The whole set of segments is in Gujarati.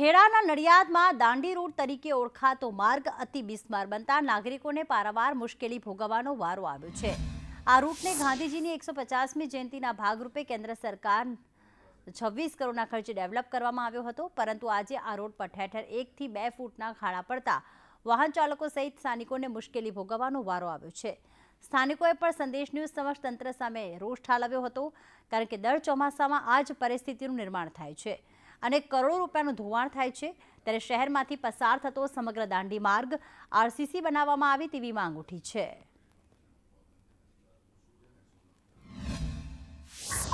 ખેડાના નડિયાદમાં દાંડી રોડ તરીકે ઓળખાતો માર્ગ અતિ બિસ્માર બનતા નાગરિકોને પારાવાર મુશ્કેલી ભોગવવાનો વારો આવ્યો છે. આ રૂટને ગાંધીજીની એકસો પચાસમી જયંતિના ભાગરૂપે કેન્દ્ર સરકાર છવ્વીસ કરોડના ખર્ચે ડેવલપ કરવામાં આવ્યો હતો, પરંતુ આજે આ રોડ પર ઠેર એકથી બે ફૂટના ખાડા પડતા વાહન ચાલકો સહિત સ્થાનિકોને મુશ્કેલી ભોગવવાનો વારો આવ્યો છે. સ્થાનિકોએ પણ સંદેશ ન્યૂઝ સમક્ષ તંત્ર સામે રોષ ઠાલવ્યો હતો, કારણ કે દર ચોમાસામાં આ જ પરિસ્થિતિનું નિર્માણ થાય છે. અને કરોડો રૂપિયાનું ધોવાણ થાય છે, ત્યારે શહેરમાંથી પસાર થતો સમગ્ર દાંડી માર્ગ આરસીસી બનાવવામાં આવે તેવી માંગ ઉઠી છે.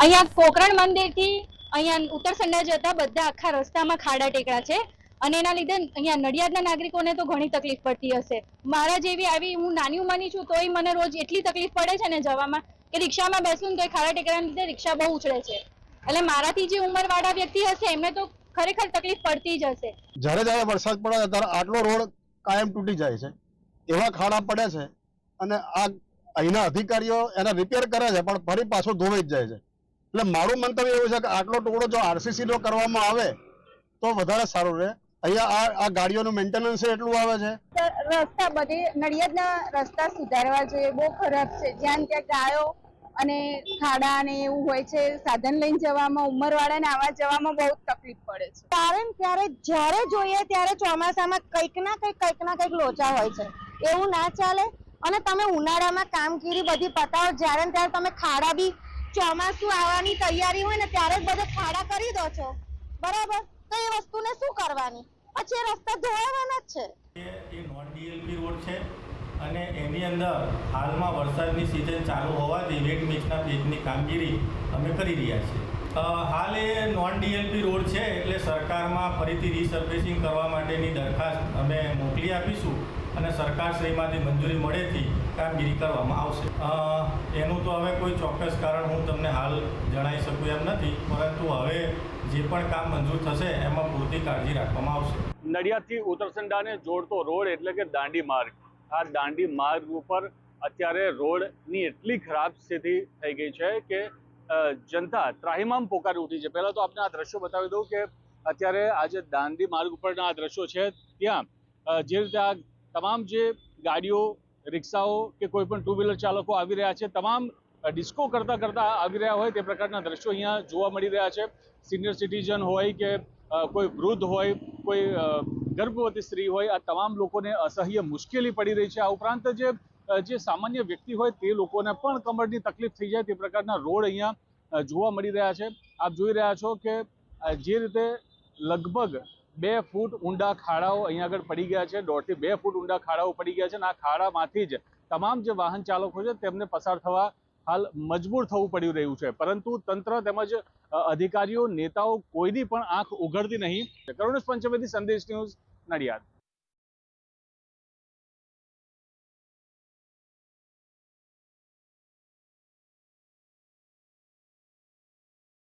અહીંયા કોકરણ મંદિરથી અહીંયા ઉત્તરસંડા જતા બધા આખા રસ્તામાં ખાડા ટેકરા છે અને એના લીધે અહીંયા નડિયાદના નાગરિકોને તો ઘણી તકલીફ પડતી હશે. મારા જેવી આવી હું નાની ઉંમરની છું તોય મને રોજ એટલી તકલીફ પડે છે ને જવામાં કે રિક્ષામાં બેસું ને તો ખાડા ટેકરાના લીધે રિક્ષા બહુ ઉછળે છે. એટલે મારાથી જે ઉંમરવાળા વ્યક્તિ હશે એમને તો ખરેખર તકલીફ પડતી જ હશે. જ્યારે જ્યારે વરસાદ પડે ત્યારે આટલો રોડ કાયમ તૂટી જાય છે. એવા ખાડા પડે છે અને આ અહીંના અધિકારીઓ એને રિપેર કરે છે પણ ફરી પાછો ધોવાઈ જ જાય છે. એટલે મારું મંતવ્ય એવું છે કે આટલો ટુકડો જો આરસીસી નો કરવામાં આવે તો વધારે સારું રહે. અહીંયા આ આ ગાડીઓનું મેન્ટેનન્સ એટલું આવે છે. રસ્તા બધે નડિયાદના રસ્તા સુધારવા જોઈએ બહુ ખરાબ છે. જ્યાં ત્યાં ગાયો અને ખાડા ને એવું હોય છે સાધન લઈને જવામાં ઉંમરવાળાને ને આવવા જવામાં બહુ તકલીફ પડે છે. કારણ ત્યારે જ્યારે જોઈએ ત્યારે ચોમાસામાં કંઈક ના કંઈક કંઈક ના કંઈક લોચા હોય છે. એવું ના ચાલે. અને તમે ઉનાળામાં કામગીરી બધી પતાવો જ્યારે ને ત્યારે તમે ખાડા બી ચોમાસું આવવાની તૈયારી હોય ને ત્યારે જ બધા ખાડા કરી દો છો. બરાબર? તો એ વસ્તુને શું કરવાની? પછી એ રસ્તા ધોવાના જ છે. એ નોન ડીએલપી રોડ છે. અને એની અંદર હાલમાં વરસાદની સિઝન ચાલુ હોવાથી વેટ મિક્સના પેજની કામગીરી અમે કરી રહ્યા છીએ. હાલ એ નોન ડીએલપી રોડ છે એટલે સરકારમાં ફરીથી રીસર્ફેસિંગ કરવા માટેની દરખાસ્ત અમે મોકલી આપીશું અને સરકારશ્રીમાંથી મંજૂરી મળેથી કામગીરી કરવામાં આવશે. એનું તો હવે કોઈ ચોક્કસ કારણ હું તમને હાલ જણાવી શકું એમ નથી, પરંતુ હવે જે પણ કામ મંજૂર થશે એમાં પૂરતી કાળજી રાખવામાં આવશે. નડિયાદથી ઉત્તરસંડાને જોડતો રોડ એટલે કે દાંડી માર્ગ. આ દાંડી માર્ગ ઉપર અત્યારે રોડની એટલી ખરાબ સ્થિતિ થઈ ગઈ છે કે જનતા ત્રાહિમામ પોકારી ઉઠી છે. પહેલાં તો આપણે આ દ્રશ્યો બતાવી દઉં કે અત્યારે આ જે દાંડી માર્ગ ઉપરના આ દ્રશ્યો છે, ત્યાં જે રીતે આ તમામ જે ગાડીઓ, રિક્ષાઓ કે કોઈ પણ ટુ વ્હીલર ચાલકો આવી રહ્યા છે, તમામ ડિસ્કો કરતાં કરતાં આવી રહ્યા હોય તે પ્રકારના દ્રશ્યો અહીંયા જોવા મળી રહ્યા છે. સિનિયર સિટીઝન હોય કે કોઈ વૃદ્ધ હોય, કોઈ ગર્ભવતી સ્ત્રી હોય, આ તમામ લોકોને અસહ્ય મુશ્કેલી પડી રહી છે. આ ઉપરાંત જે જે સામાન્ય વ્યક્તિ હોય તે લોકોને પણ કમરની તકલીફ થઈ જાય, તે પ્રકારના રોડ અહીંયા જોવા મળી રહ્યા છે. આપ જોઈ રહ્યા છો કે જે રીતે લગભગ બે ફૂટ ઊંડા ખાડાઓ અહીંયા આગળ પડી ગયા છે, દોઢથી બે ફૂટ ઊંડા ખાડાઓ પડી ગયા છે અને આ ખાડામાંથી જ તમામ જે વાહન ચાલકો છે તેમને પસાર થવા હાલ મજબૂર થવું પડી રહ્યું છે. પરંતુ તંત્ર તેમજ અધિકારીઓ, નેતાઓ કોઈની પણ આંખ ઉઘડતી નહીં. કરુણેશ પંચમેથી સંદેશ ન્યૂઝ nariado.